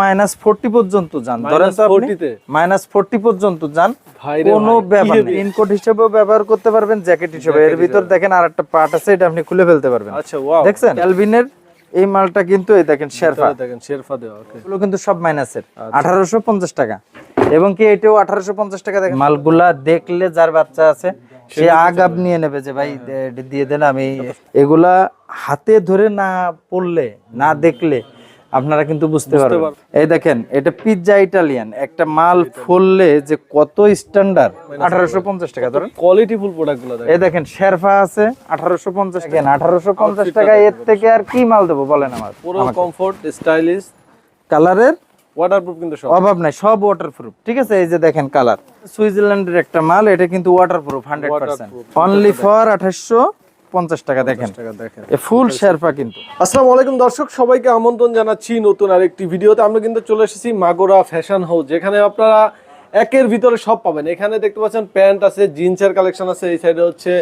Minus forty পর্যন্ত যান। ধরেন মাইনাস তো আপনি মাইনাস ফোরটি পর্যন্ত যান ভাই রে কোনো ব্যাপার নেই। ইনকোট হিসেবেও ব্যবহার করতে পারবেন জ্যাকেট হিসেবে। এর ভিতর দেখেন আর একটা পার্ট আছে এটা আপনি খুলে ফেলতে পারবেন। আচ্ছা ওয়াও দেখছেন? ক্যালভিনের এই মালটা কিন্তু এই দেখেন শেরফা। দেখেন শেরফা দেওয়া এগুলো কিন্তু সব মাইনাসের। আচ্ছা। আঠারোশো পঞ্চাশ টাকা। এবং কি এটাও আঠারোশো পঞ্চাশ টাকা দেখেন? মালগুলা দেখলে যার বাচ্চা আছে সে আগাব নিয়ে নেবে যে ভাই হ্যাঁ। দিয়ে দেন আমি এগুলা হাতে ধরে না পড়লে না দেখলে আপনারা কিন্তু বুঝতে পারবেন। এই দেখেন এটা পিৎজা ইটালিয়ান একটা মাল ফুললে যে কত স্ট্যান্ডার্ড আঠারোশো পঞ্চাশ টাকা ধরেন। কোয়ালিটি ফুল প্রোডাক্টগুলো দেখেন। এই দেখেন শেরফা আছে আঠারোশো পঞ্চাশ টাকা। আঠারোশো পঞ্চাশ টাকা এর থেকে আর কি মাল দেবো বলেন আমার? পুরো কমফোর্ট স্টাইলিশ কালারের ওয়াটারপ্রুফ কিন্তু সব। অভাব নাই সব ওয়াটারপ্রুফ ঠিক আছে এই যে দেখেন কালার সুইজারল্যান্ডের একটা মাল এটা কিন্তু waterproof hundred percent only for আঠাশশো পঞ্চাশ টাকা দেখেন। দেখেন। ফুল শেরপা কিন্তু। আসসালামু আলাইকুম দর্শক সবাইকে আমন্ত্রণ জানাচ্ছি নতুন আরেকটি ভিডিওতে। আমরা কিন্তু চলে এসেছি মাগোরা ফ্যাশন হাউস যেখানে আপনারা একের ভিতরে সব পাবেন। এখানে দেখতে পাচ্ছেন প্যান্ট আছে জিন্সের কালেকশন আছে এই সাইডে হচ্ছে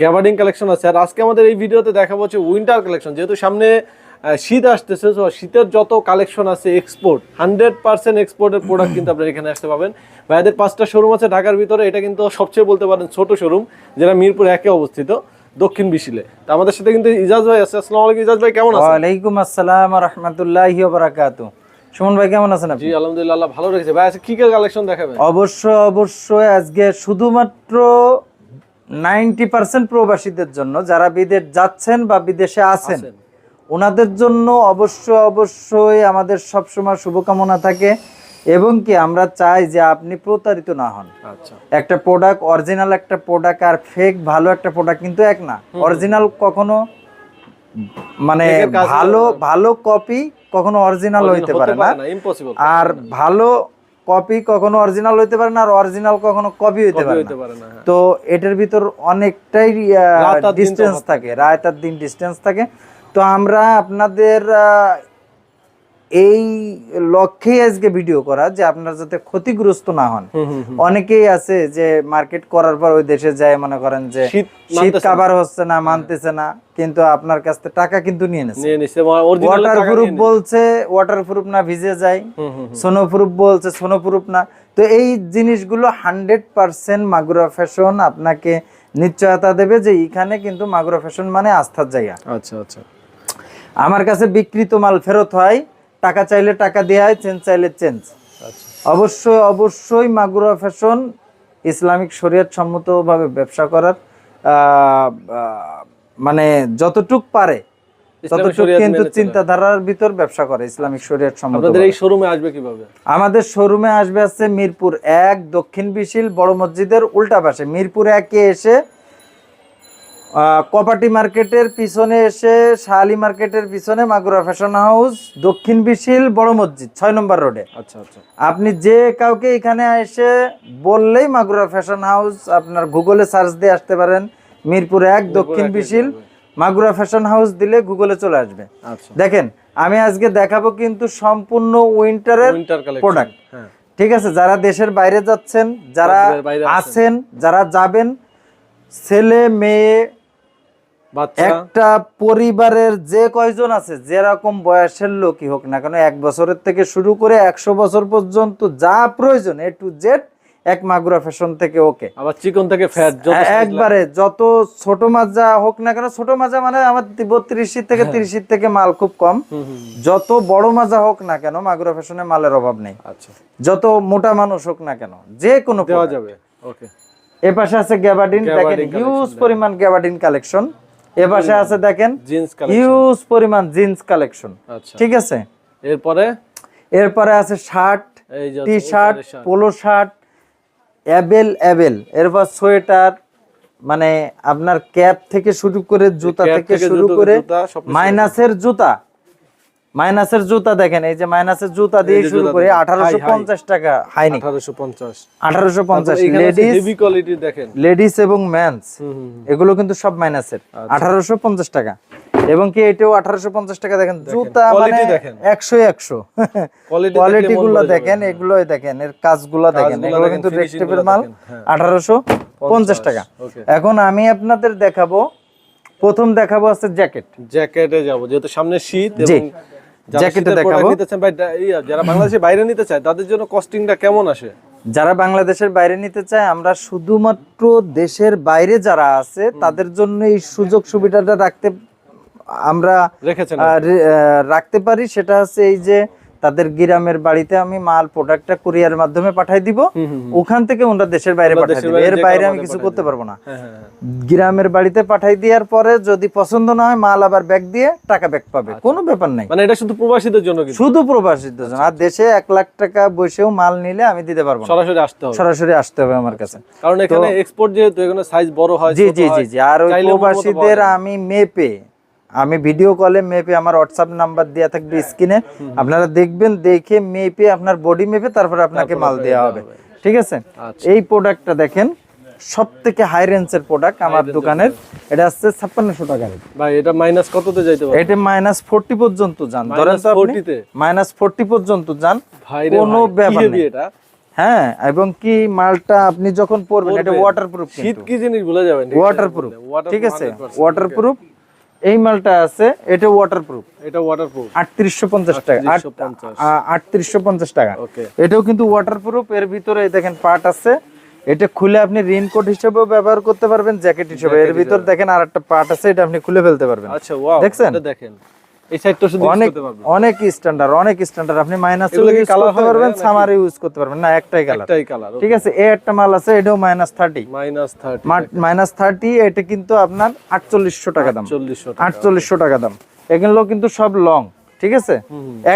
গ্যাবার্ডিং কালেকশন আছে। আর আজকে আমাদের এই ভিডিওতে দেখাবো হচ্ছে উইন্টার কালেকশন যেহেতু সামনে শীত আসতেছে তো শীতের যত কালেকশন আছে এক্সপোর্ট হান্ড্রেড পার্সেন্ট এক্সপোর্টের প্রোডাক্ট কিন্তু আপনারা এখানে আসতে পাবেন। ভাইদের পাঁচটা শোরুম আছে ঢাকার ভিতরে। এটা কিন্তু সবচেয়ে বলতে পারেন ছোট শোরুম যেটা মিরপুর একে অবস্থিত। দক্ষিণ বিশিলে। তো আমাদের সাথে কিন্তু ইজাজ ভাই আছে। আসসালামু আলাইকুম ইজাজ ভাই কেমন আছেন? ওয়ালাইকুম আসসালাম রহমতুল্লাহ বারাকাতু সুমন ভাই কেমন আছেন আপনি? জি আলহামদুলিল্লাহ ভালো রেখেছে। ভাই আজকে কি কি কালেকশন দেখাবেন? অবশ্য অবশ্যই আজকে শুধুমাত্র নাইনটি পার্সেন্ট প্রবাসীদের জন্য যারা বিদেশ যাচ্ছেন বা বিদেশে আছেন আছেন। ওনাদের জন্য অবশ্য অবশ্যই আমাদের সবসময় শুভকামনা থাকে। এবং কি আমরা চাই যে আপনি প্রতারিত না হন। আচ্ছা। একটা প্রোডাক্ট অরিজিনাল একটা প্রোডাক্ট আর ফেক ভালো একটা প্রোডাক্ট কিন্তু এক না। অরিজিনাল কখনো মানে ভালো ভালো কপি কখনো অরিজিনাল হইতে পারে না। ইম্পসিবল আর ভালো কপি কখনো অরিজিনাল হইতে পারে না আর অরিজিনাল কখনো কপি হইতে পারে না। তো এটার ভিতর অনেকটাই ডিস্টেন্স থাকে রাত আর দিন ডিস্টেন্স থাকে। তো আমরা আপনাদের এই লক্ষ্যেই আজকে ভিডিও করা যে আপনারা যাতে ক্ষতিগ্রস্ত না হন। অনেকেই আছে যে মার্কেট করার পর ওই দেশে যায় মনে করেন যে শীত কাবার হচ্ছে না মানতেছে না কিন্তু আপনার কাছ থেকে টাকা কিন্তু নিয়ে নিচ্ছে নিয়ে নিছে ওয়াটার প্রুফ বলছে ওয়াটার প্রুফ না ভিজে যায়। সোনো প্রুফ বলছে সোনো প্রুফ না। তো এই জিনিসগুলো হান্ড্রেড পার্সেন্ট মাগুরা ফ্যাশন আপনাকে নিশ্চয়তা দেবে যে এখানে কিন্তু মাগুরা ফ্যাশন মানে আস্থার জায়গা। আচ্ছা আচ্ছা। আমার কাছে বিকৃত মাল ফেরত হয় টাকা চাইলে টাকা দেওয়া হয় চেঞ্জ চাইলে চেঞ্জ। আচ্ছা। অবশ্যই অবশ্যই মাগুরা ফ্যাশন ইসলামিক শরীয়ত সম্মতভাবে ব্যবসা করার মানে যতটুক পারে ততটুক কিন্তু চিন্তাধারার ভিতর ব্যবসা করে ইসলামিক শরীয়ত সম্মত আপনাদের এই শোরুমে আসবে কীভাবে? আমাদের শোরুমে আসবে আছে মিরপুর এক দক্ষিণ বিশিল বড় মসজিদের উল্টা পাশে। মিরপুর একে এসে কপাটি মার্কেটের পিছনে এসে শাহালি মার্কেটের পিছনে মাগুরা ফ্যাশন হাউস দক্ষিণ বিশিল বড় মসজিদ ছয় নম্বর রোডে আচ্ছা আচ্ছা। আপনি যে কাউকে এখানে এসে বললেই মাগুরা ফ্যাশন হাউস আপনার গুগলে সার্চ দিয়ে আসতে পারেন। মিরপুর এক দক্ষিণ বিশিল মাগুরা ফ্যাশন হাউস দিলে গুগলে চলে আসবে। আচ্ছা। দেখেন আমি আজকে দেখাবো কিন্তু সম্পূর্ণ উইন্টারের প্রোডাক্ট হ্যাঁ। ঠিক আছে যারা দেশের বাইরে যাচ্ছেন যারা আছেন। যারা যাবেন ছেলে মেয়ে একটা পরিবারের যে কয়জন আছে যেরকম বয়সের লোকই হোক না কেন এক বছরের থেকে শুরু করে একশো বছর পর্যন্ত যা প্রয়োজন এ টু জেড এক মাগুরা ফ্যাশন থেকে ওকে। আবার চিকন থেকে ফ্যাট একবারে যত ছোট মাজা হোক না কেন ছোট মাজা মানে আমার বত্রিশ থেকে তিরিশ থেকে মাল খুব কম। যত বড় মাজা হোক না কেন মাগুরা ফ্যাশনে মালের অভাব নেই। আচ্ছা। যত মোটা মানুষ হোক না কেন যে কোনো দেওয়া যাবে ওকে। এ পাশে আছে গ্যাবার্ডিন দেখেন হিউজ পরিমাণ গ্যাবার্ডিন কালেকশন এ পাশে আছে দেখেন জিন্স হিউজ পরিমাণ জিন্স কালেকশন আচ্ছা। ঠিক আছে? এরপরে? এরপরে আছে shirt T shirt polo shirt Abel অ্যাবেল। এরপর সোয়েটার মানে আপনার ক্যাপ থেকে শুরু করে জুতা থেকে শুরু করে মাইনাসের জুতা। মাইনাসের জুতা দেখেন এই যে মাইনাসের জুতা দিয়ে শুরু করে দেখেন। আঠারোশো High, high। পঞ্চাশ টাকা। হাইনি আঠারোশো পঞ্চাশ। আঠারোশো পঞ্চাশ। এখানে লেডিস হেভি কোয়ালিটি দেখেন। লেডিস এবং ম্যানস। এগুলো কিন্তু সব মাইনাসের। আঠারোশো পঞ্চাশ টাকা। এবং কি এটাও আঠারোশো পঞ্চাশ টাকা দেখেন। জুতা মানে। একশো একশো। Quality কোয়ালিটি গুলো দেখেন এগুলোই দেখেন এর কাজগুলো দেখেন। এগুলো কিন্তু finishing মাল দেখেন, হ্যাঁ। আঠারোশো পঞ্চাশ টাকা। এখন আমি আপনাদের দেখাবো প্রথম দেখাবো আছে জ্যাকেট। জ্যাকেটে যাব যেহেতু সামনে শীত এবং যারা জ্যাকেটে শীতের product দেখাবো। ভাই যারা বাংলাদেশের বাইরে নিতে চায় তাদের জন্য কস্টিংটা কেমন আসে? যারা বাংলাদেশের বাইরে নিতে চায় আমরা শুধুমাত্র দেশের বাইরে যারা আছে তাদের জন্য এই সুযোগ সুবিধাটা রাখতে আমরা রাখতে পারি। সেটা হচ্ছে এই যে তাদের গ্রামের বাড়িতে আমি মাল প্রোডাক্টটা কুরিয়ার মাধ্যমে পাঠাই দিব। ওখান থেকে ওনারা দেশের বাইরে পাঠাই দিবে। এর বাইরে আমি কিছু করতে পারব না। হ্যাঁ হ্যাঁ হ্যাঁ। গ্রামের বাড়িতে পাঠাই দেওয়ার পরে যদি পছন্দ না হয় মাল আবার ব্যাগ দিয়ে টাকা ব্যাক পাবে। কোনো ব্যাপার নাই। মানে এটা শুধু প্রবাসীদের জন্য কিন্তু? শুধু প্রবাসীদের জন্য। আর দেশে এক লাখ টাকা বসেও মাল নিলে আমি দিতে পারব সরাসরি আসতে হবে। সরাসরি আসতে হবে আমার কাছে। কারণ এখানে এক্সপোর্ট যেহেতু এখানে সাইজ বড় হয় জি জি জি আর ওই প্রবাসীদের। আমি মেপে আমি ভিডিও কলে মেপে আমার হোয়াটসঅ্যাপ নাম্বার দেওয়া থাকবে স্ক্রিনে। আপনারা দেখবেন দেখে মেপে আপনার বডি মেপে তারপরে আপনাকে মাল দেওয়া হবে। ঠিক আছে? আচ্ছা। এই প্রোডাক্টটা দেখেন সব থেকে হাই রেঞ্জের প্রোডাক্ট আমার দোকানের। এটা আসছে ছাপ্পান্নশো টাকা ভাই এটা মাইনাস কততে যাইতে পারে? এটা মাইনাস ফোরটি পর্যন্ত যান। ধরেন তো মাইনাস ফোরটি পর্যন্ত যান কোনো ব্যাপার নেই। এটা? হ্যাঁ এবং কি মালটা আপনি যখন পরবেন এটা। ওয়াটারপ্রুফ শীত কি জিনিস ভুলে যাবেন? ওয়াটারপ্রুফ ঠিক আছে? 100% ওয়াটারপ্রুফ এই মালটা আছে এটা ওয়াটারপ্রুফ এটা ওয়াটারপ্রুফ আটত্রিশশো পঞ্চাশ টাকা। আট- 3850 আটত্রিশশো পঞ্চাশ টাকা। ওকে। এটাও কিন্তু ওয়াটারপ্রুফ এর ভিতরে দেখেন পার্ট আছে। এটা খুলে আপনি রেইনকোট হিসেবেও ব্যবহার করতে পারবেন জ্যাকেট হিসেবে এর ভিতর দেখেন আরেকটা পার্ট আছে এটা আপনি খুলে ফেলতে পারবেন। আচ্ছা ওয়াও দেখছেন? এটা দেখেন। এই সাইডটা শুধু অনেক অনেক স্ট্যান্ডার্ড অনেক স্ট্যান্ডার্ড আপনি মাইনাস এগুলো ইউজ করতে পারবেন ভাইয়া ইউজ করতে পারবেন। না একটাই কালার একটাই কালার ঠিক আছে এ একটা মাল আছে এটাও minus thirty minus 30 minus thirty এটা কিন্তু আপনার আটচল্লিশশো টাকা দাম। 40 টাকা দাম। এগুলো কিন্তু সব লং ঠিক আছে?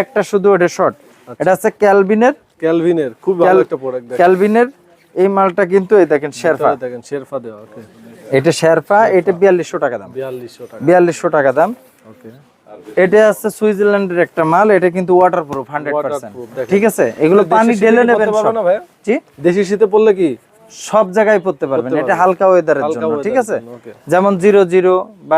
একটা শুধু এটা শর্ট এটা আছে ক্যালভিনের ক্যালভিনের খুব ভালো একটা প্রোডাক্ট ক্যালভিনের এই মালটা কিন্তু এই দেখেন শেরফা। এটা দেখেন শেরফা দেওয়া এটা শেরফা এটা বিয়াল্লিশশো টাকা দাম। 4200 টাকা। বিয়াল্লিশশো টাকা দাম। ওকে এটা আছে সুইজারল্যান্ডের একটা মাল এটা কিন্তু ওয়াটারপ্রুফ হান্ড্রেড পার্সেন্ট Waterproof, দেখেন। ঠিক আছে? এগুলো পানি ঢেলে নেবেন সব। না ভাই? জি? দেশি শীতে পড়লে কি? সব জায়গায় পড়তে পারবেন। এটা হালকা ওয়েদারের জন্য ঠিক আছে? যেমন জিরো জিরো বা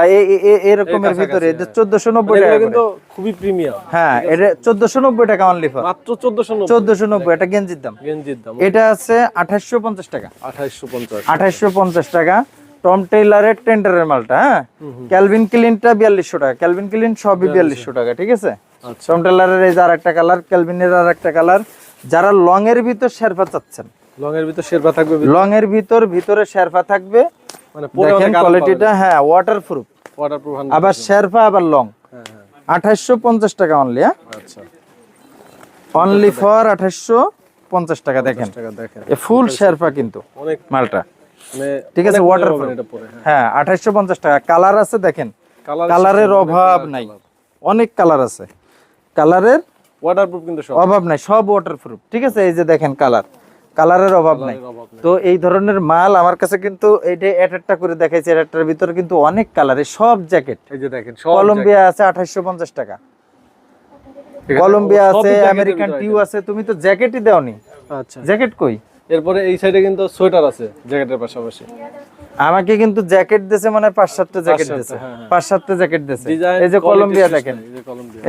এরকমের ভিতরে এটা চোদ্দশো নব্বই টাকা কিন্তু খুবই প্রিমিয়াম হ্যাঁ এটা চোদ্দশো নব্বই টাকা অনলি ফর মাত্র 1490 চোদ্দশো নব্বই এটা গেঞ্জির দাম। গেঞ্জির দাম। এটা আছে আঠাশশো পঞ্চাশ টাকা। 2850 আঠাশশো পঞ্চাশ টাকা। টম টেইলারের টেন্ডারের মালটা হ্যাঁ? ক্যালভিন ক্লিনটা বিয়াল্লিশশো টাকা ক্যালভিন ক্লিন সবই বিয়াল্লিশশো। টাকা ঠিক আছে? আচ্ছা। টম টেইলারের এই যে আর একটা কালার ক্যালভিনের আর একটা কালার যারা লং এর ভিতর শেরফা চাচ্ছেন। লং এর ভিতর শেরপা থাকবে লং এর ভিতর ভিতরে শেরফা থাকবে। মানে দেখেন কোয়ালিটিটা হ্যাঁ ওয়াটারপ্রুফ ওয়াটারপ্রুফ আবার শেরফা আবার লং হ্যাঁ হ্যাঁ। আঠাশশো পঞ্চাশ টাকা অনলি হ্যাঁ? আচ্ছা। অনলি ফর আঠাশশো পঞ্চাশ টাকা দেখেন। টাকা দেখেন। এ ফুল শেরফা কিন্তু অনেক মালটা। ঠিক আছে হ্যাঁ। হ্যাঁ টাকা। কালার আছে দেখেন। কালারের অভাব নাই। অনেক কালার আছে। কালারের ওয়াটারপ্রুফ কিন্তু সব। অভাব নাই সব ওয়াটারপ্রুফ ঠিক আছে এই যে দেখেন কালার কালারের অভাব নাই। তো এই ধরনের মাল আমার কাছে কিন্তু এইটা একটা করে দেখাইছে এর একটার ভিতরে কিন্তু অনেক কালার সব জ্যাকেট এই যে দেখেন সব কলম্বিয়া আছে আঠাশশো পঞ্চাশ টাকা। কলম্বিয়া আছে আমেরিকান টিউ আছে তুমি তো জ্যাকেটই দাওনি। আচ্ছা। জ্যাকেট কই? এরপরে এই সাইডে কিন্তু সোয়েটার আছে জ্যাকেটের পাশাপাশি। আমাকে কিন্তু জ্যাকেট দিছে মানে পাঁচ সাতটা জ্যাকেট দিছে। হ্যাঁ, হ্যাঁ। পাঁচ সাতটা জ্যাকেট ডিজাইন এই যে কলম্বিয়া দেখেন।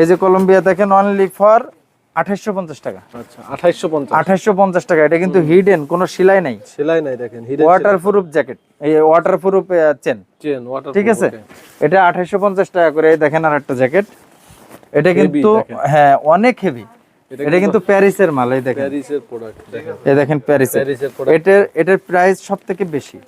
এই যে কলম্বিয়া দেখেন অনলি ফর পঞ্চাশ টাকা। আচ্ছা 2850 পঞ্চাশ। টাকা এটা কিন্তু হিডেন কোনো সেলাই নাই। সেলাই নাই দেখেন ওয়াটার প্রুফ জ্যাকেট এই waterproof chain chain water ঠিক আছে? এটা পঞ্চাশ টাকা করে দেখেন আর একটা জ্যাকেট এটা কিন্তু হ্যাঁ অনেক হেভি এটা কিন্তু প্যারিসের মাল এই দেখেন। প্যারিসের প্রোডাক্ট এই দেখেন প্যারিসের। প্যারিসের প্রোডাক্ট এটার এটার প্রাইস সব থেকে বেশি?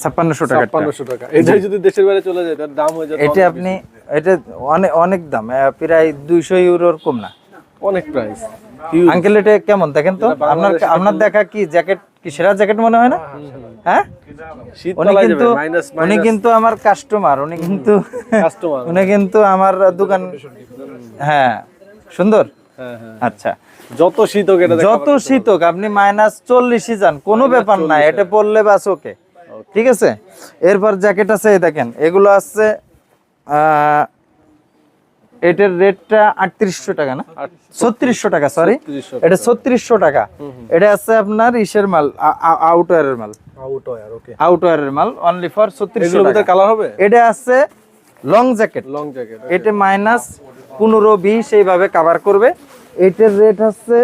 ছাপ্পান্নশো টাকা 5500 টাকা। এটাই যদি দেশের বাইরে চলে যায় তার দাম হয়ে যায় এটা আপনি এটা অনেক অনেক দাম প্রায় দুইশো ইউরোর কম না। অনেক প্রাইস আঙ্কেল এটা কেমন? দেখেন তো আপনার আপনার দেখা কি জ্যাকেট কি সেরা জ্যাকেট মনে হয় না? হ্যাঁ উনি কিন্তু উনি কিন্তু আমার কাস্টমার উনি কিন্তু কাস্টমার উনি কিন্তু আমার দোকান হ্যাঁ সুন্দর। হ্যাঁ হ্যাঁ আচ্ছা। যত শীত হোক যত শীত হোক আপনি মাইনাস চল্লিশই যান কোনো ব্যাপার না এটা পরলে বাস ওকে। ঠিক আছে? এরপর জ্যাকেট আছে দেখেন এগুলো আছে এটার রেটটা আটত্রিশশো টাকা না? ছত্রিশশো টাকা সরি এটা ছত্রিশশো টাকা। এটা আছে আপনার ইসের মাল আউটওয়ারের মাল। ওকে আউটওয়ারের মাল অনলি ফর ছত্রিশশো মধ্যে টাকা। কালার হবে? এটা আছে লং জ্যাকেট লং জ্যাকেট এটা মাইনাস পনেরো বিশ এইভাবে কাভার করবে। এটার রেট হচ্ছে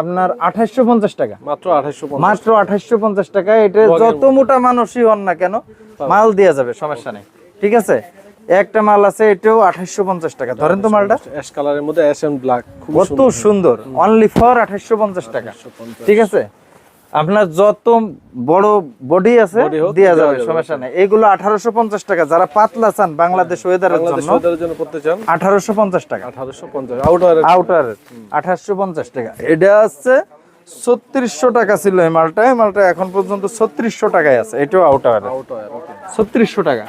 আপনার আঠাশশো পঞ্চাশ টাকা। মাত্র 2850 মাত্র আঠাশশো পঞ্চাশ টাকা। এটা যত মোটা মানুষই হন না কেন মাল দেওয়া যাবে সমস্যা নেই। ঠিক আছে? একটা মাল আছে এটাও আঠাশশো পঞ্চাশ টাকা। ধরেন তো মালটা। অ্যাশ কালারের মধ্যে অ্যাশ এন্ড ব্ল্যাক কত সুন্দর। অনলি ফর আঠাশশো পঞ্চাশ টাকা। ঠিক আছে? আপনার যত বড় বডি আছে দেওয়া যাবে সমস্যা নেই। এগুলো আঠারোশো পঞ্চাশ টাকা। যারা পাতলা চান বাংলাদেশ ওয়েদারের বাংলাদেশ জন্য করতে চান। আঠারোশো পঞ্চাশ টাকা। আঠারোশো পঞ্চাশ আউটার আউটার আঠাশশো পঞ্চাশ টাকা। এটা হচ্ছে ছত্রিশশো টাকা ছিল এই মালটা। এই মালটা এখন পর্যন্ত ছত্রিশশো টাকায় আছে। এটাও আউটার ছত্রিশশো টাকা।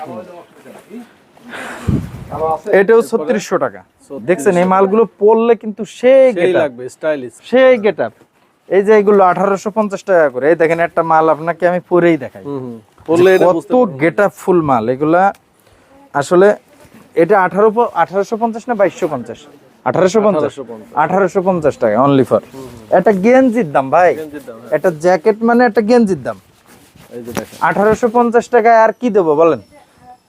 এটাও ছত্রিশশো টাকা। দেখছেন এই মালগুলো পরলে কিন্তু সেই লাগবে স্টাইলিশ সেই গেট এই যে এগুলো আঠারোশো পঞ্চাশ টাকা করে এই দেখেন একটা মাল আপনাকে আমি পরেই দেখাই। কত গেট ফুল মাল এগুলা আসলে এটা আঠারো আঠারোশো পঞ্চাশ না বাইশশো পঞ্চাশ? আঠারোশো পঞ্চাশ। আঠারোশো পঞ্চাশ। টাকা অনলি ফর এটা গেঞ্জির দাম ভাই। হ্যাঁ। একটা জ্যাকেট মানে একটা গেঞ্জির দাম। আঠারোশো পঞ্চাশ টাকায় আর কি দেবো বলেন?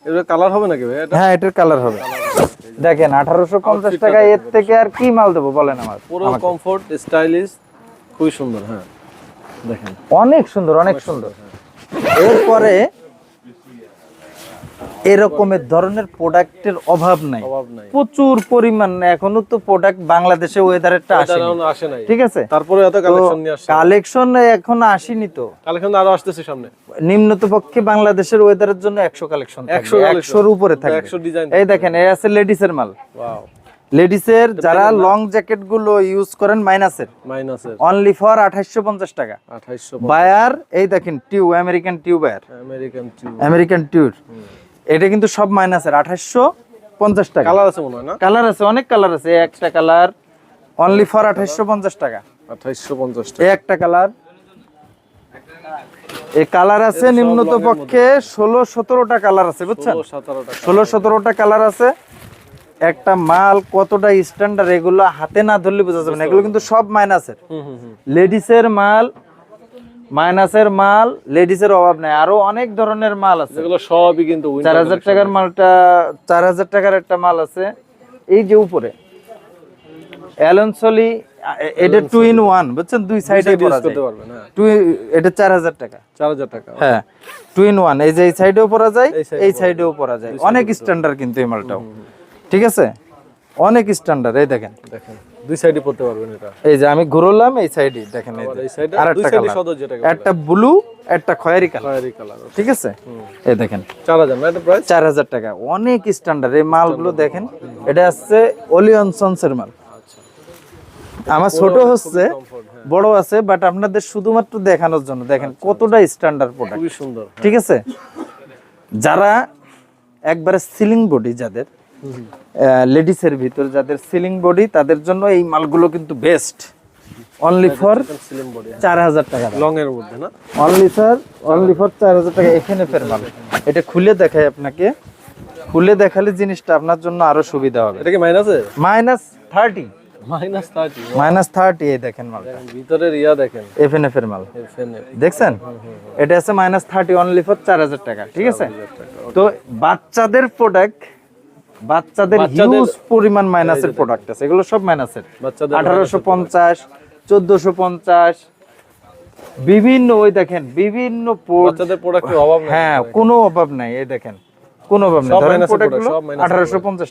এগুলো কালার হবে নাকি হ্যাঁ এটার কালার হবে। দেখেন আঠারোশো পঞ্চাশ টাকা এর থেকে আর কি মাল দেবো বলেন আমার পুরো কমফোর্ট স্টাইলিশ খুবই সুন্দর হ্যাঁ। দেখেন। অনেক সুন্দর অনেক সুন্দর। এরপরে এরকমের ধরনের প্রোডাক্টের অভাব নাই। প্রচুর পরিমাণ এখনও তো প্রোডাক্ট বাংলাদেশে ওয়েদারেরটা আসে নাই। ঠিক আছে? তারপরে এত কালেকশন নিয়ে আসছে। কালেকশন এখন আসেনি তো। কালেকশন আরও আসতেছে সামনে। নিম্নত পক্ষে বাংলাদেশের ওয়েদারের জন্য একশো কালেকশন 100 একশো collection। একশোর উপরে থাকবে। 100 ডিজাইন এই দেখেন এই আছে লেডিসের মাল। ওয়াও লেডিসের যারা লং জ্যাকেটগুলো ইউজ করেন মাইনাসের মাইনাসের অনলি ফর আঠাশশো পঞ্চাশ টাকা। আঠাইশশো বায়ার এই দেখেন টিউ আমেরিকান টিউ বায়ার আমেরিকান টিউ আমেরিকান টিউর এটা কিন্তু সব মাইনাসের আঠাশশো পঞ্চাশ টাকা। কালার আছে মনে হয় না? কালার আছে অনেক কালার আছে। একটা কালার অনলি ফর আঠাশশো পঞ্চাশ টাকা। আঠাইশশো পঞ্চাশ এই একটা কালার এই কালার আছে নিম্নত পক্ষে ষোলো সতেরোটা কালার আছে বুঝছেন? ষোলো সতেরো টাকা ষোলো সতেরোটা কালার আছে। একটা মাল কতটা স্ট্যান্ডার্ড এগুলো হাতে না ধরলে বোঝা যাবে না। এগুলো কিন্তু সব মাইনাসের লেডিসের মাল মাইনাসের মাল লেডিসের অভাব নাই। আরও অনেক ধরনের মাল আছে। যেগুলো সবই কিন্তু চার হাজার টাকার মালটা চার হাজার টাকার একটা মাল আছে। এই যে উপরে অ্যালনসলি এটা টু ইন ওয়ান বুঝছেন? দুই সাইডে যায় করতে পারবেন টু এটা চার হাজার টাকা। চার হাজার টাকা হ্যাঁ টু ইন ওয়ান এই যে এই সাইডেও পরা যায় এই এই সাইডেও পরা যায় অনেক স্ট্যান্ডার্ড কিন্তু এই মালটাও। ঠিক আছে? অনেক স্ট্যান্ডার্ড এই দেখেন। দেখেন দুই সাইডে পড়তে পারবেন এটা। এই যে আমি ঘুরলাম এই সাইডে দেখেন এই। এই সাইডে আর দুই একটা সাইডে কালার একটা ব্লু। একটা খয়েরি কালার খয়েরি কালার ঠিক আছে? এই দেখেন। চার হাজার না এটা প্রাইস চার হাজার টাকা। অনেক স্ট্যান্ডার্ড এই মালগুলো দেখেন এটা হচ্ছে ওলিয়ন সন্সের মাল। আমার ছোট হচ্ছে বড় আছে বাট আপনাদের শুধুমাত্র দেখানোর জন্য দেখেন কতটা স্ট্যান্ডার্ড প্রোডাক্ট খুবই সুন্দর ঠিক আছে? যারা একবারে সিলিং বডি যাদের লেডিসের ভিতর যাদের সিলিং বডি তাদের জন্য এই মালগুলো কিন্তু বেস্ট অনলি ফর বডি চার হাজার টাকা লং এর মধ্যে না? অনলি স্যার অনলি ফর চার হাজার টাকা এখানে ফের মাল। এটা খুলে দেখাই আপনাকে। খুলে দেখালে জিনিসটা আপনার জন্য আরও সুবিধা হবে। এটা কি মাইনাসে minus thirty minus thirty minus thirty এই দেখেন মাল ভিতরের ইয়া দেখেন। এফএনএফ এর মাল। দেখছেন? এটা আছে মাইনাস থার্টি অনলি ফর চার হাজার টাকা ঠিক আছে? তো বাচ্চাদের প্রোডাক্ট বাচ্চাদের হিউজ পরিমাণ মাইনাসের প্রোডাক্ট আছে। এগুলো সব মাইনাসের বাচ্চাদের আঠারোশো পঞ্চাশ চোদ্দশো পঞ্চাশ বিভিন্ন ওই দেখেন বিভিন্ন বাচ্চাদের প্রোডাক্টের অভাব নেই। হ্যাঁ কোনো অভাব নাই এই দেখেন। কোনো অভাব নেই। ধরেন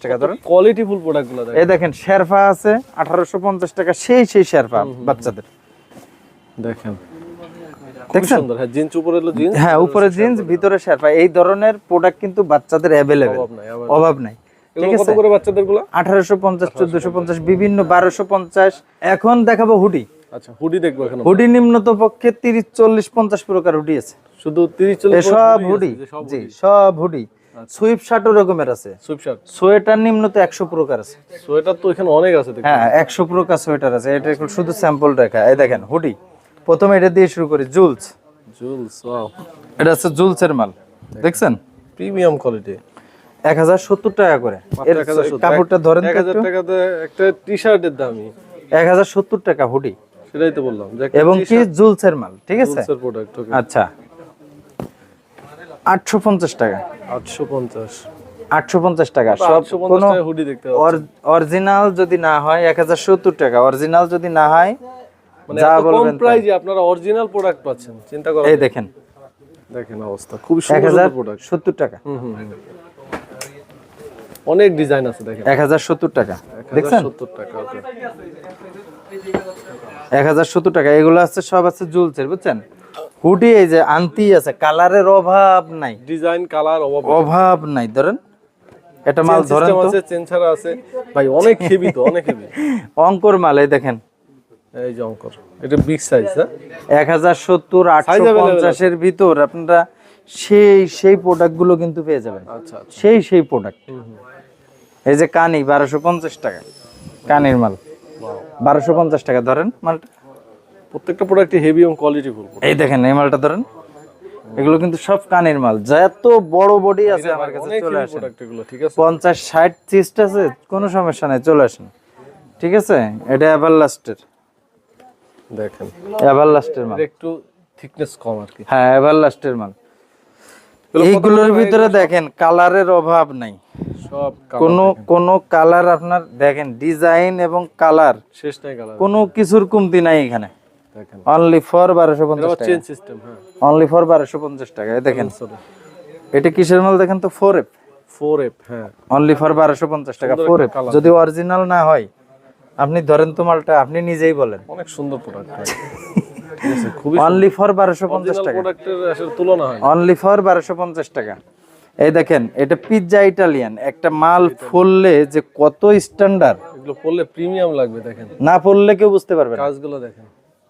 টাকা ধরেন। কোয়ালিটি ফুল প্রোডাক্ট দেখেন। এই দেখেন শেরফা আছে আঠারোশো পঞ্চাশ টাকা সেই সেই শেরফা বাচ্চাদের। দেখেন। দেখছেন? হ্যাঁ জিন্স উপরে হলো জিন্স হ্যাঁ উপরে জিন্স ভিতরে শেরফা। এই ধরনের প্রোডাক্ট কিন্তু বাচ্চাদের অভাব নাই। কত করে বাচ্চাদেরগুলো বিভিন্ন এখন দেখাবো হুডি। আচ্ছা হুডি দেখব এখন হুডি নিম্নত পক্ষে তিরিশ চল্লিশ পঞ্চাশ প্রকার হুডি আছে। শুধু 30 এ 40 সব হুডি জি সব হুডি। সুইপ শার্টও রকমের আছে। Sweep shirt. সোয়েটার নিম্নত একশো প্রকার আছে। সোয়েটার তো এখানে অনেক আছে দেখুন। হ্যাঁ একশো প্রকার সোয়েটার আছে। এটা শুধু স্যাম্পল এই দেখেন হুডি। প্রথমে এটা দিয়ে শুরু করি জুলস। Joules wow. এটা হচ্ছে জুলসের মাল। দেখছেন? Premium quality. এক হাজার সত্তর টাকা করে। কাপড়টা ধরেন এক হাজার টাকাতে একটা টি শার্টের দামই। এক হাজার সত্তর টাকা হুডি। সেটাই তো বললাম এবং কি জুলসের মাল ঠিক আছে? জুলসের প্রোডাক্ট ওকে আচ্ছা। আটশো পঞ্চাশ টাকা। 850 আটশো পঞ্চাশ টাকা। সব 850 কোনো হুডি দেখতে পাচ্ছি। অরিজিনাল যদি না হয় এক হাজার সত্তর টাকা। অরিজিনাল যদি না হয় মানে যা বলবেন। প্রাইজে আপনারা অরিজিনাল প্রোডাক্ট পাচ্ছেন চিন্তা করুন এই দেখেন। দেখেন অবস্থা এক সুন্দর প্রোডাক্ট সত্তর টাকা। হুম হুম। অনেক ডিজাইন আছে দেখেন। এক হাজার সত্তর টাকা। দেখছেন? সত্তর টাকা ওকে। এক হাজার সত্তর টাকা এগুলো আছে সব আছে জুলছের বুঝছেন? হুডি এই যে আনতি আছে কালারের অভাব নাই। ডিজাইন কালার অভাব অভাব নাই ধরেন। এটা মাল ধরেন তো। আছে চেন ছাড়া আছে। ভাই অনেক হেভি তো অনেক হেভি অঙ্কর মাল এই দেখেন। এই যে অঙ্কর এটা বিগ সাইজ হ্যাঁ? এক হাজার সত্তর আটশো পঞ্চাশের ভিতর আপনারা সেই সেই প্রোডাক্টগুলো কিন্তু পেয়ে যাবেন। আচ্ছা আচ্ছা। সেই সেই প্রোডাক্ট এই যে কানি বারোশো পঞ্চাশ টাকা। কানির মাল। বারোশো পঞ্চাশ টাকা ধরেন মালটা। প্রত্যেকটা প্রোডাক্ট হেভি এবং কোয়ালিটি ফুল এই দেখেন এই মালটা ধরেন। এগুলো কিন্তু সব কানের মাল। যত বড় বডি আছে আমার কাছে চলে আসেন। ঠিক আছে? পঞ্চাশ ষাট চিস্ট আছে কোনো সমস্যা নাই চলে আসেন। ঠিক আছে? এটা এভার লাস্টের দেখেন। এভার লাস্টের মাল। একটু থিকনেস কম আর কি। হ্যাঁ এভার লাস্টের মাল। এইগুলোর ভিতরে দেখেন কালারের অভাব নাই। কোনো কোনো কালার আপনার দেখেন ডিজাইন এবং কালার কোনো কিছুর কমতি নাই এখানে। অনলি ফর বারোশো পঞ্চাশ টাকা সিস্টেম হ্যাঁ। অনলি ফর বারোশো পঞ্চাশ টাকা দেখেন। এটা কিসের মাল দেখেন তো? ফোর এফ ফোর এফ হ্যাঁ। অনলি ফর বারোশো পঞ্চাশ টাকা ফোর যদি অরিজিনাল না হয় আপনি ধরেন তো মালটা আপনি নিজেই বলেন। অনেক সুন্দর প্রোডাক্ট অনলি ফর বারোশো পঞ্চাশ টাকা। হয়। অনলি ফর বারোশো পঞ্চাশ টাকা। এই দেখেন এটা পিৎজা ইটালিয়ান একটা মাল ফুললে যে কত স্ট্যান্ডার্ড এগুলো পড়লে প্রিমিয়াম লাগবে দেখেন। না ফুললে কেউ বুঝতে পারবে না। কাজগুলো দেখেন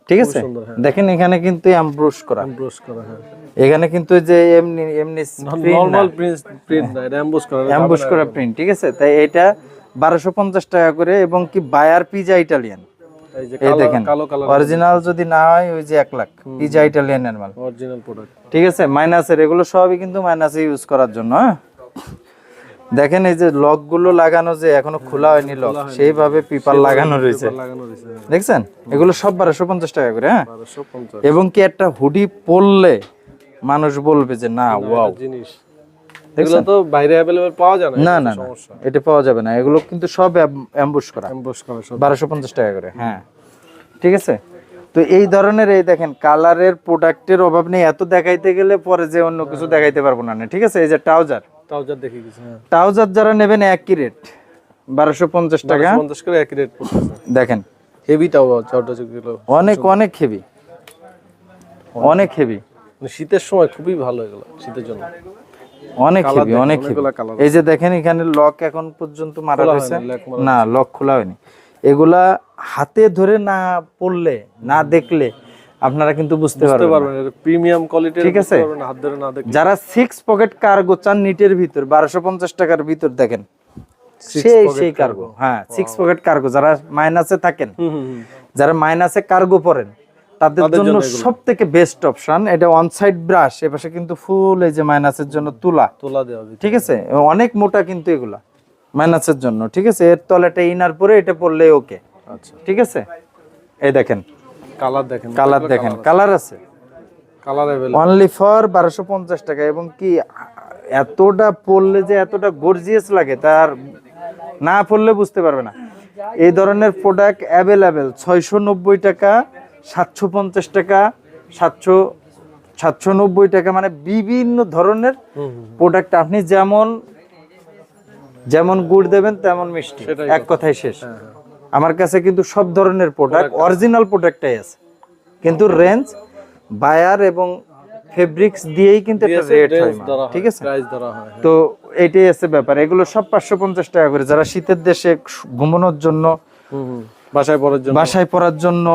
ঠিক আছে? হ্যাঁ। দেখেন এখানে কিন্তু অ্যাম্ব্রুশ করা। ব্রোশ করা হ্যাঁ। এখানে কিন্তু যে এমনি এমনি নরমাল প্রিন্ট প্রিন্ট না এটা এমবোস করা অ্যাম্বুশ করা প্রিন্ট ঠিক আছে? তাই এটা বারোশো পঞ্চাশ টাকা করে এবং কি বায়ার পিজা ইটালিয়ান এই দেখেন অরিজিনাল যদি না হয় ওই যে এক লাখ। পিজা ইটালিয়ানের মাল অরিজিনাল প্রোডাক্ট ঠিক আছে? মাইনাসের এগুলো সবই কিন্তু মাইনাসে ইউজ করার জন্য হ্যাঁ? দেখেন এই যে লকগুলো লাগানো যে এখনও খোলা হয়নি লক সেইভাবে পিপার লাগানো রয়েছে। লাগানো রয়েছে হ্যাঁ। দেখছেন? এগুলো সব বারোশো পঞ্চাশ টাকা করে হ্যাঁ? এবং কি একটা হুডি পরলে মানুষ বলবে যে না ওয়াও জিনিস। এগুলো তো বাইরে অ্যাভেলেবল পাওয়া যায় না না না এটা পাওয়া যাবে না। এগুলো কিন্তু সব অ্যাম্বুশ করা। এমবোস করা সব। বারোশো পঞ্চাশ টাকা করে হ্যাঁ। ঠিক আছে? তো এই ধরনের এই দেখেন কালারের প্রোডাক্টের অভাব নেই। এত দেখাইতে গেলে পরে যে অন্য কিছু দেখাইতে পারব না। ঠিক আছে? এই যে ট্রাউজার। যা দেখে গেছে হ্যাঁ। ট্রাউজার যারা নেবেন একই রেট বারোশো পঞ্চাশ টাকা। পঞ্চাশ করে একই রেট দেখেন। হেভিটাও চৌটা অনেক অনেক হেভি অনেক হেভি মানে শীতের সময় খুবই ভালো এগুলো শীতের জন্য। অনেক হেভি অনেক এই যে দেখেন এখানে লক এখন পর্যন্ত মারা হয়েছে না লক খোলা হয়নি। এগুলা হাতে ধরে না পড়লে না দেখলে আপনারা কিন্তু বুঝতে পারবেন প্রিমিয়াম কোয়ালিটির ঠিক আছে। হাত ধরে না দেখলে। যারা সিক্স পকেট কার্গো চান নিটের ভিতর বারোশো পঞ্চাশ টাকার ভিতর দেখেন। সেই সেই কার্গো হ্যাঁ সিক্স পকেট কার্গো যারা মাইনাসে থাকেন। যারা মাইনাসে কার্গো পরেন তাদের জন্য সব থেকে বেস্ট অপশন এটা ওয়ান সাইড ব্রাশ এপাশে কিন্তু ফুল এই যে মাইনাসের জন্য তুলা। তোলা দেওয়া। ঠিক আছে? অনেক মোটা কিন্তু এগুলা মাইনাসের জন্য ঠিক আছে? এর তলাটা ইনার পরে এটা পরলে ওকে আচ্ছা। ঠিক আছে? এই দেখেন। কালার দেখেন। কালার দেখেন কালার আছে। কালার অনলি ফর বারোশো পঞ্চাশ টাকা এবং কি এতটা পড়লে যে এতটা গর্জিয়াস লাগে তার না পড়লে বুঝতে পারবে না। এই ধরনের প্রোডাক্ট অ্যাভেলেবেল ছয়শো নব্বই টাকা সাতশো পঞ্চাশ টাকা সাতশো সাতশো নব্বই টাকা মানে বিভিন্ন ধরনের প্রোডাক্ট আপনি যেমন যেমন গুড় দেবেন তেমন মিষ্টি। এক কথায় শেষ। হ্যাঁ, হ্যাঁ। আমার কাছে কিন্তু সব ধরনের প্রোডাক্ট অরিজিনাল প্রোডাক্টটাই আছে। কিন্তু রেঞ্জ বায়ার এবং ফেব্রিক্স দিয়েই কিন্তু একটা রেট হয় ঠিক আছে? হয়। তো এটাই আছে ব্যাপার। এগুলো সব পাঁচশো পঞ্চাশ টাকা করে। যারা শীতের দেশে ঘুমানোর জন্য বাসায় পরার জন্য। বাসায় পরার জন্য।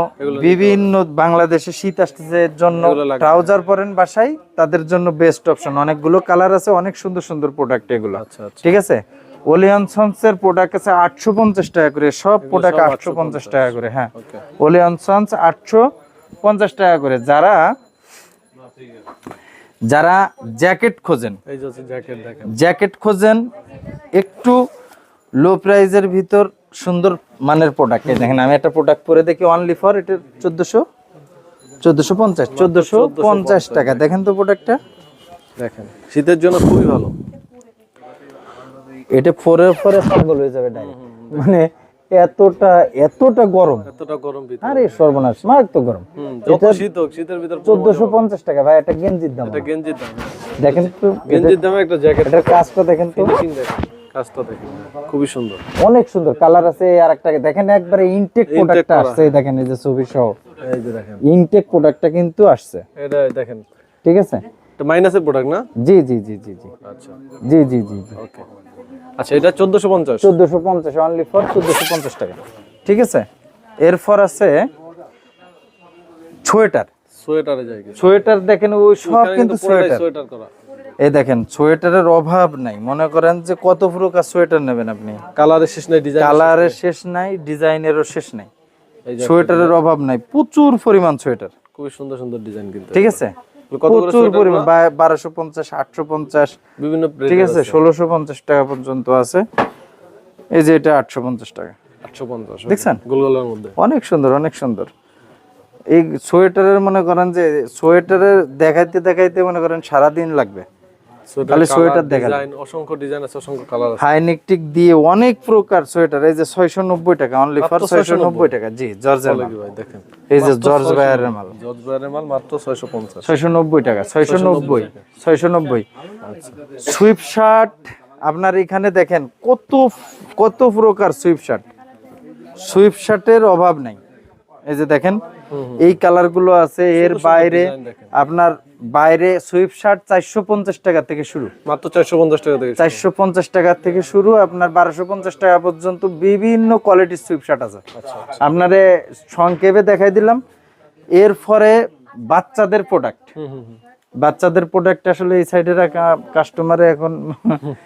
বিভিন্ন বাংলাদেশে শীত আসতেছে এর জন্য। ট্রাউজার পরেন বাসায় তাদের জন্য বেস্ট অপশন অনেকগুলো কালার আছে অনেক সুন্দর সুন্দর প্রোডাক্ট এগুলো। আচ্ছা আচ্ছা। ঠিক আছে? ওলিয়ন সন্সের প্রোডাক্ট আছে আটশো পঞ্চাশ টাকা করে। সব প্রোডাক্ট আটশো পঞ্চাশ টাকা করে হ্যাঁ। ওকে ওলিয়ন সন্স আটশো পঞ্চাশ টাকা করে। যারা যারা জ্যাকেট খোঁজেন। জ্যাকেট খোঁজেন একটু লো প্রাইজের ভিতর সুন্দর মানের প্রোডাক্ট দেখেন আমি একটা প্রোডাক্ট পরে দেখি অনলি ফর এটা চোদ্দশো চোদ্দশো পঞ্চাশ চোদ্দশো পঞ্চাশ টাকা। দেখেন তো প্রোডাক্টটা দেখেন শীতের জন্য খুবই ভালো। এটা পরে পরে পাগল হয়ে যাবে ডাইরেক্ট মানে এতটা এতটা গরম। এতটা গরম আরে সর্বনাশ মারাত্মক গরম। যত শীত হোক শীতের ভিতর চোদ্দশো পঞ্চাশ টাকা ভাই একটা গেঞ্জির দাম। একটা গেঞ্জির দাম। দেখেন তো গেঞ্জির দামে একটা জ্যাকেট এটার কাজটা দেখেন তো। দেখেন। কাজটা দেখেন সুন্দর। অনেক সুন্দর কালার আছে আর একটা দেখেন একবারে ইনটেক প্রোডাক্টটা। আসছে দেখেন এই যে ছবি সহ। এই যে দেখেন। ইনটেক প্রোডাক্টটা কিন্তু আসছে। এটা দেখেন। ঠিক আছে? এটা মাইনাসের প্রোডাক্ট না? জি জি জি জি জি। আচ্ছা। জি জি জি ওকে আচ্ছা এটা চোদ্দশো পঞ্চাশ। চোদ্দোশো পঞ্চাশ অনলি ফর চোদ্দোশো পঞ্চাশ টাকা। ঠিক আছে? এরপর আছে সোয়েটার। সোয়েটারে কিছু সোয়েটার দেখেন ওই সব কিন্তু সোয়েটার। সোয়েটার করা। এই দেখেন সোয়েটারের অভাব নাই। মনে করেন যে কত প্রকার সোয়েটার নেবেন আপনি। কালারের শেষ নাই ডিজাইন কালারের শেষ নাই ডিজাইনেরও শেষ নাই। সোয়েটারের অভাব নাই। প্রচুর পরিমাণ সোয়েটার। খুবই সুন্দর সুন্দর ডিজাইন কিন্তু ঠিক আছে? প্রচুর পরিমাণ। বারোশো পঞ্চাশ আটশো পঞ্চাশ। বিভিন্ন ঠিক আছে? ষোলোশো পঞ্চাশ টাকা পর্যন্ত আছে। এই যে এটা আটশো পঞ্চাশ টাকা। আটশো পঞ্চাশ দেখছেন? গোলগোলার মধ্যে। অনেক সুন্দর অনেক সুন্দর। এই সোয়েটারের মনে করেন যে সোয়েটারের দেখাইতে দেখাইতে মনে করেন সারা দিন লাগবে। খালি সোয়েটার। ডিজাইন অসংখ্য ডিজাইন আছে অসংখ্য কালার আছে। হাইনেকটিক দিয়ে অনেক প্রকার সোয়েটার এই যে ছয়শো নব্বই টাকা অনলি ফর মাত্র ছয়শো নব্বই টাকা। জি কি ভাই দেখেন। এই যে জর্জ বায়ারের মাল। জর্জ ব্রায়ারের মাল মাত্র ছয়শো পঞ্চাশ। ছয়শো নব্বই টাকা ছয়শো নব্বই ছয়শো নব্বই আচ্ছা। সুইপ শার্ট আপনার এখানে দেখেন কত কত প্রকার সুইপ শার্ট সুইপ শার্টের অভাব নাই। এই যে দেখেন এই কালারগুলো আছে এর বাইরে আপনার বাইরে সুইপ শার্ট চারশো পঞ্চাশ টাকা থেকে শুরু। মাত্র চারশো পঞ্চাশ টাকা থেকে চারশো পঞ্চাশ টাকা থেকে শুরু আপনার বারোশো পঞ্চাশ টাকা পর্যন্ত বিভিন্ন কোয়ালিটির সুইপ শার্ট আছে। আচ্ছা আপনারে সংক্ষেপে দেখাই দিলাম। এর এরপরে বাচ্চাদের প্রোডাক্ট। বাচ্চাদের প্রোডাক্ট আসলে এই সাইডে রাখা কাস্টমারে এখন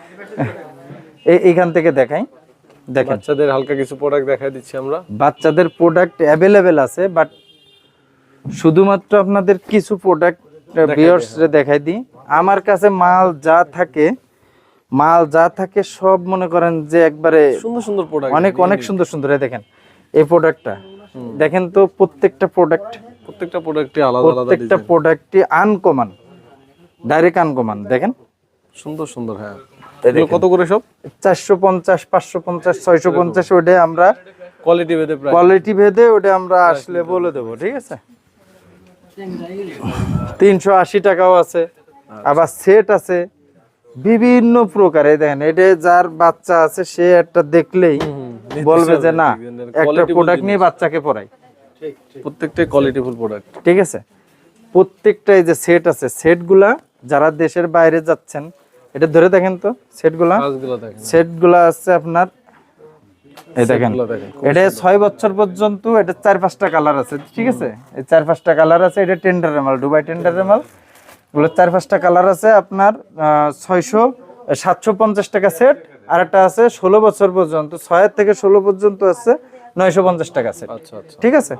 এই- এইখান থেকে দেখাই। দেখেন। বাচ্চাদের হালকা কিছু প্রোডাক্ট দেখাই দিচ্ছি আমরা। বাচ্চাদের প্রোডাক্ট অ্যাভেলেবেল আছে বাট শুধুমাত্র আপনাদের কিছু প্রোডাক্ট ভিউয়ার্সরে দেখাই দিই আমার কাছে মাল যা থাকে মাল যা থাকে সব মনে করেন যে একবারে সুন্দর সুন্দর প্রোডাক্ট অনেক অনেক সুন্দর সুন্দর। দেখেন এই প্রোডাক্টটা দেখেন তো প্রত্যেকটা প্রোডাক্ট প্রত্যেকটা প্রোডাক্টে আলাদা আলাদা প্রত্যেকটা প্রোডাক্টই আনকমন ডাইরেক্ট আনকমন দেখেন। সুন্দর সুন্দর হ্যাঁ। কত করে সব? চারশো পঞ্চাশ পাঁচশো পঞ্চাশ ছয়শো পঞ্চাশ ওটা আমরা কোয়ালিটি ভেদে কোয়ালিটি ভেদে ওটা আমরা আসলে বলে দেবো ঠিক আছে? তিনশো আশি টাকাও আছে আবার সেট আছে বিভিন্ন প্রকারে দেখেন এটা যার বাচ্চা আছে সে একটা দেখলেই বলবে যে না একটা প্রোডাক্ট নিয়ে বাচ্চাকে পড়াই। প্রত্যেকটাই কোয়ালিটিফুল প্রোডাক্ট ঠিক আছে? প্রত্যেকটাই যে সেট আছে সেটগুলা যারা দেশের বাইরে যাচ্ছেন এটা ধরে দেখেন তো সেটগুলা। সেটগুলা আছে আপনার এই দেখেন। এটা ছয় বছর পর্যন্ত এটা চার পাঁচটা কালার আছে ঠিক আছে? এই চার পাঁচটা কালার আছে এটা টেন্ডারের মাল দুবাই টেন্ডারের মাল এগুলো চার পাঁচটা কালার আছে আপনার ছয়শো সাতশো পঞ্চাশ টাকা সেট। আর একটা আছে ষোলো বছর পর্যন্ত ছয়ের থেকে ষোলো পর্যন্ত আছে নয়শো পঞ্চাশ টাকা সেট। আচ্ছা আচ্ছা। ঠিক আছে?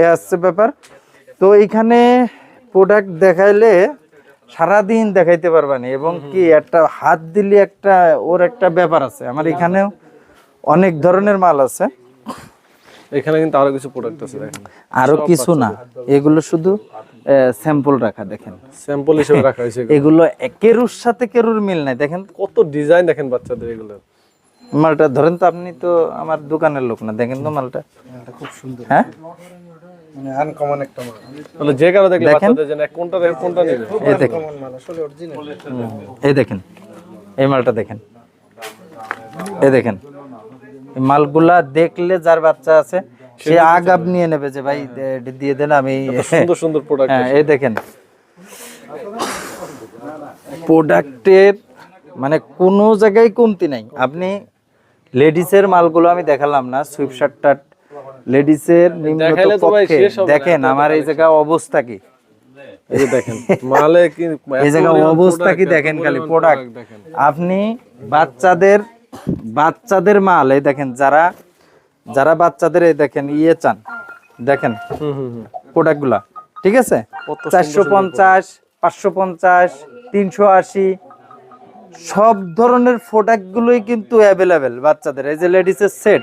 এ আসছে ব্যাপার। তো এইখানে প্রোডাক্ট দেখাইলে সারাদিন দেখাইতে পারবানি এবং কি একটা হাত দিলে একটা ওর একটা ব্যাপার আছে। আমার এখানেও অনেক ধরনের মাল আছে। এখানে কিন্তু আরও কিছু প্রোডাক্ট আছে দেখেন। আরও কিছু না। এগুলো শুধু স্যাম্পল রাখা দেখেন। স্যাম্পল হিসেবে রাখা হয়েছে এগুলো। এগুলো কেরুর সাথে কেরুর মিল নাই দেখেন। কত ডিজাইন দেখেন বাচ্চাদের এগুলো। মালটা ধরেন তো আপনি তো আমার দোকানের লোক না দেখেন তো মালটা খুব সুন্দর। হ্যাঁ? তাহলে যে কারও দেখলে বাচ্চাদের জন্য কোনটা কোনটা নেবে এই দেখেন। এই দেখেন। এই মালটা দেখেন। এই দেখেন। মালগুলা দেখলে যার বাচ্চা আছে সে আগাব নিয়ে নেবে যে ভাই দিয়ে দেন আমি সুন্দর সুন্দর প্রোডাক্ট হ্যাঁ এই দেখেন। প্রোডাক্টের মানে কোনো জায়গায় কমতি নাই। আপনি লেডিসের মালগুলো আমি দেখালাম না সুইপ শার্ট টার্ট লেডিসের নিম্নত পক্ষে দেখেন আমার এই জায়গা অবস্থা কি? এই দেখেন মালে কি এই জায়গা অবস্থা কি দেখেন খালি প্রোডাক্ট আপনি বাচ্চাদের বাচ্চাদের মাল এই দেখেন যারা যারা বাচ্চাদের এই দেখেন ইয়ে চান দেখেন হুম হুম হুম। প্রোডাক্টগুলা ঠিক আছে? চারশো পঞ্চাশ পাঁচশো পঞ্চাশ তিনশো আশি সব ধরনের প্রোডাক্টগুলোই কিন্তু অ্যাভেলেবেল বাচ্চাদের। এই যে লেডিসের set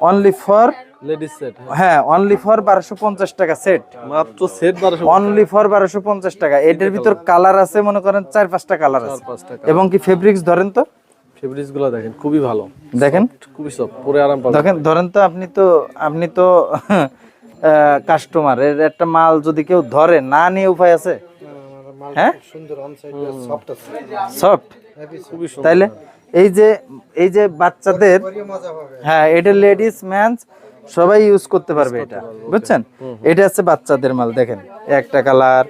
only for ladies set হ্যাঁ। অনলি ফর বারোশো পঞ্চাশ টাকা সেট মাত্র সেট অনলি ফর বারোশো পঞ্চাশ টাকা। এটার ভিতর কালার আছে মনে করেন চার পাঁচটা কালার আছে। এবং কি ফেব্রিক্স ধরেন তো? ফেব্রিক্সগুলো দেখেন খুবই ভালো। দেখেন? খুবই সব পরে আরাম পাবেন। দেখেন ধরেন তো আপনি তো আপনি তো কাস্টমার এর একটা মাল যদি কেউ ধরে না নিয়ে উপায় আছে? হ্যাঁ? সফট খুবই তাইলে এই যে এই যে বাচ্চাদের হ্যাঁ এটা লেডিস ম্যানস সবাই ইউজ করতে পারবে এটা বুঝছেন? এটা হচ্ছে বাচ্চাদের মাল দেখেন একটা কালার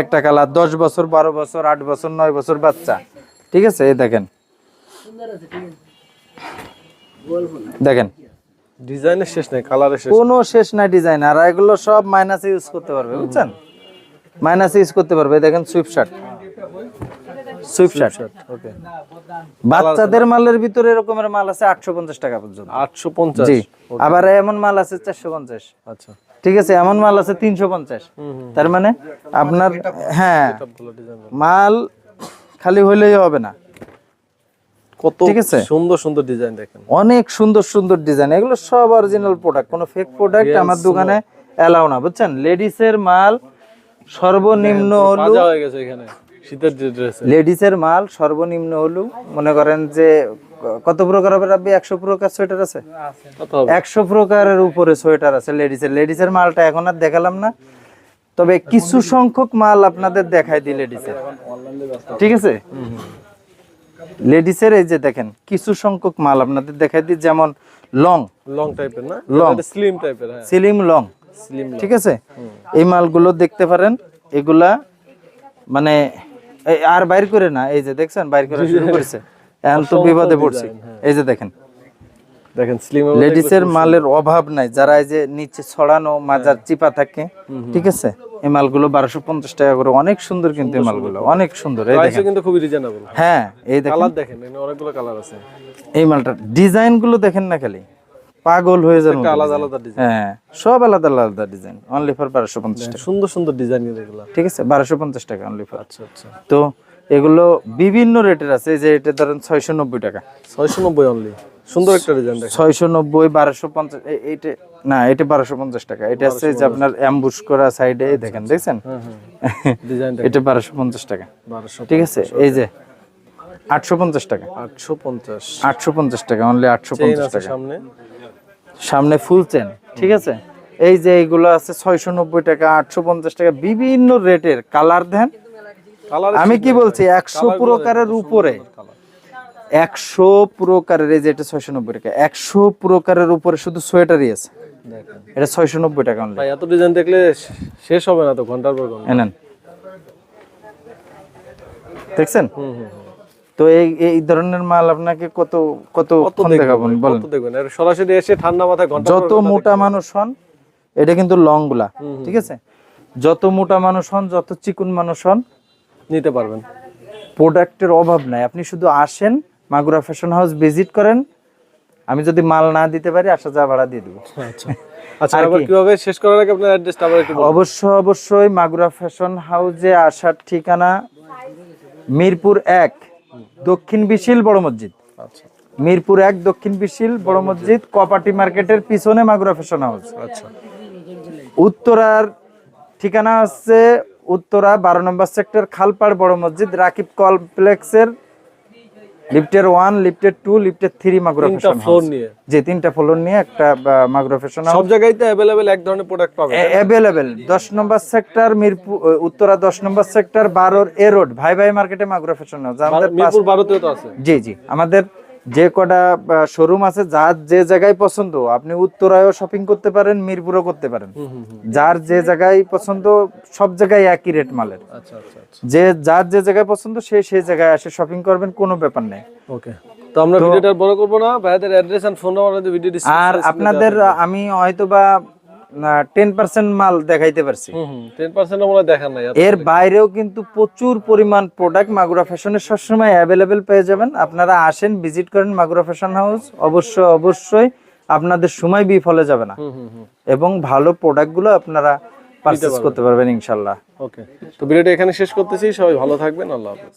একটা কালার দশ বছর বারো বছর আট বছর নয় বছর বাচ্চা ঠিক আছে? এই দেখেন। দেখেন। ডিজাইনের শেষ নেই কালারের শেষ কোনো শেষ নাই ডিজাইন আর এগুলো সব মাইনাসে ইউজ করতে পারবে বুঝছেন? মাইনাসে ইউজ করতে পারবে দেখেন সুইফট শার্ট সুইফট ওকে বাচ্চাদের মালের ভিতরে এরকমের মাল আছে আটশো পঞ্চাশ টাকা পর্যন্ত। আটশো পঞ্চাশ? জি। আবার এমন মাল আছে চারশো পঞ্চাশ। আচ্ছা। ঠিক আছে এমন মাল আছে তিনশো পঞ্চাশ। তার মানে আপনার হ্যাঁ মাল খালি হইলেই হবে না। কত ঠিক আছে? সুন্দর সুন্দর ডিজাইন দেখেন। অনেক সুন্দর সুন্দর ডিজাইন এগুলো সব অরিজিনাল প্রোডাক্ট কোনো ফেক প্রোডাক্ট আমার দোকানে এলাও না বুঝছেন? লেডিসের মাল সর্বনিম্ন হলো শীতের যে ড্রেস লেডিসের মাল সর্বনিম্ন হলো মনে করেন যে কত প্রকার হবে রাব্বি? একশো প্রকার সোয়েটার আছে? কত একশো প্রকারের উপরে সোয়েটার আছে লেডিসের লেডিসের মালটা এখন আর দেখালাম না। তবে কিছু সংখ্যক মাল আপনাদের দেখাই দিই লেডিসের ঠিক আছে? লেডিসের এই যে দেখেন কিছু সংখ্যক মাল আপনাদের দেখাই দিই যেমন লং লং টাইপের না? Long. স্লিম টাইপের হ্যাঁ। সিলিম লং স্লিম ঠিক আছে? এই মালগুলো দেখতে পারেন এগুলা মানে আর বাইর করে না এই যে দেখছেন বাইর করে শুরু করেছে। এখন তো বিপদে পড়ছি। এই যে দেখেন। দেখেন স্লিম লেডিসের মালের অভাব নাই। যারা এই যে নিচে ছড়ানো মাজার চিপা থাকে ঠিক আছে? এই মালগুলো বারোশো পঞ্চাশ টাকা করে। অনেক সুন্দর কিন্তু এই মালগুলো অনেক সুন্দর। এই দেখেন। কিন্তু খুবই রিজনেবল হ্যাঁ এই দেখেন। কালার দেখেন অনেকগুলো কালার আছে। এই মালটা ডিজাইনগুলো দেখেন না খালি। পাগল হয়ে একটা আলাদা আলাদা ডিজাইন হ্যাঁ সব আলাদা আলাদা ডিজাইন অনলি ফর বারোশো পঞ্চাশ টাকা। সুন্দর সুন্দর ডিজাইন এগুলো। ঠিক আছে বারোশো পঞ্চাশ টাকা অনলি ফর আচ্ছা আচ্ছা। তো এগুলো বিভিন্ন রেটের আছে যে এটা ধরেন ছয়শো নব্বই টাকা। ছয়শো নব্বই অনলি সুন্দর একটা ডিজাইন ছয়শো নব্বই বারোশো পঞ্চাশ এইটা না এটা বারোশো পঞ্চাশ টাকা। এটা আছে যে আপনার অ্যাম্বুশ করা সাইডে দেখেন দেখছেন? হ্যাঁ হ্যাঁ। এটা বারোশো পঞ্চাশ টাকা। ঠিক আছে এই যে আটশো পঞ্চাশ টাকা। আটশো পঞ্চাশ। আটশো পঞ্চাশ টাকা অনলি আটশো পঞ্চাশ টাকা। সামনে। সামনে ফুল চেন ঠিক আছে? এই যে এইগুলো আছে ছয়শো নব্বই টাকা আটশো পঞ্চাশ টাকা বিভিন্ন রেটের কালার দেন। আমি কি বলছি একশো প্রকারের উপরে। একশো প্রকারের এই যে এটা ছয়শো নব্বই টাকা একশো প্রকারের উপরে শুধু সোয়েটারই আছে। এটা ছয়শো নব্বই টাকা অনলি ভাই এত ডিজাইন দেখলে শেষ হবে না তো ঘণ্টার পর ঘণ্টা। দেখছেন? হুম হুম। তো এই এই ধরনের মাল আপনাকে কত কত দেখবেন বলেন। সরাসরি এসে ঠান্ডা মাথায় যত মোটা মানুষ হন এটা কিন্তু লংগুলা ঠিক আছে? যত মোটা মানুষ হন যত চিকুন মানুষ হন নিতে পারবেন। প্রোডাক্টের অভাব নাই। আপনি শুধু আসেন মাগুরা ফ্যাশন হাউস ভিজিট করেন। আমি যদি মাল না দিতে পারি আসা যা ভাড়া দিয়ে দেবো। আচ্ছা। আচ্ছা আবার কীভাবে? শেষ করার আগে আপনার অ্যাড্রেসটা আবার একটু বলুন। অবশ্যই অবশ্যই মাগুরা ফ্যাশন হাউসে আসার ঠিকানা মিরপুর এক। দক্ষিণ বিশিল বড় মসজিদ। আচ্ছা। মিরপুর এক দক্ষিণ বিশিল বড় মসজিদ কপাটি মার্কেটের পিছনে মাগুরা ফ্যাশন হাউস। আচ্ছা। উত্তরার ঠিকানা হচ্ছে উত্তরা বারো নম্বর সেক্টর খালপাড় বড় মসজিদ রাকিব কমপ্লেক্সের লিফটের ওয়ান লিফটের টু লিফটের থ্রি মাগুরা ফ্যাশন ফ্লোর নিয়ে। যে তিনটা ফ্লোর নিয়ে একটা মাগুরা ফ্যাশন সব জায়গায় তো অ্যাভেলেবেল এক ধরনের প্রোডাক্ট পাবে অ্যাভেলেবেল দশ নম্বর সেক্টর মিরপুর উত্তরা দশ নম্বর সেক্টর বারোর এ রোড ভাই ভাই মার্কেটে মাগুরা ফ্যাশন হাউস আমাদের মিরপুর বারোতেও তো আছে। জি জি। আমাদের যে কটা শোরুম আছে যার যে জায়গায় পছন্দ আপনি উত্তরায়ও শপিং করতে পারেন মিরপুরও করতে পারেন। যার যে জায়গায় পছন্দ সব জায়গায় একই রেট মালের। আচ্ছা আচ্ছা আচ্ছা। যে যার যে জায়গায় পছন্দ সে সেই জায়গায় এসে শপিং করবেন কোনো ব্যাপার নেই। ওকে। তো আমরা ভিডিওটা বড় করব না ভাইদের address and phone number video আর আপনাদের আমি হয়তো বা টেন পার্সেন্ট মাল দেখাইতে পারছি। হুম হুম 10% দেখান নাই এর বাইরেও কিন্তু প্রচুর পরিমাণ প্রোডাক্ট মাগুরা সবসময় অ্যাভেলেবেল পেয়ে যাবেন। আপনারা আসেন ভিজিট করেন মাগুরা ফ্যাশন হাউস অবশ্যই অবশ্যই আপনাদের সময় বিফলে যাবে না। এবং ভালো প্রোডাক্টগুলো আপনারা পারচেজ করতে পারবেন ইনশাল্লাহ ওকে। তো ভিডিওটা এখানে শেষ করতেছি সবাই ভালো থাকবেন আল্লাহ হাফেজ।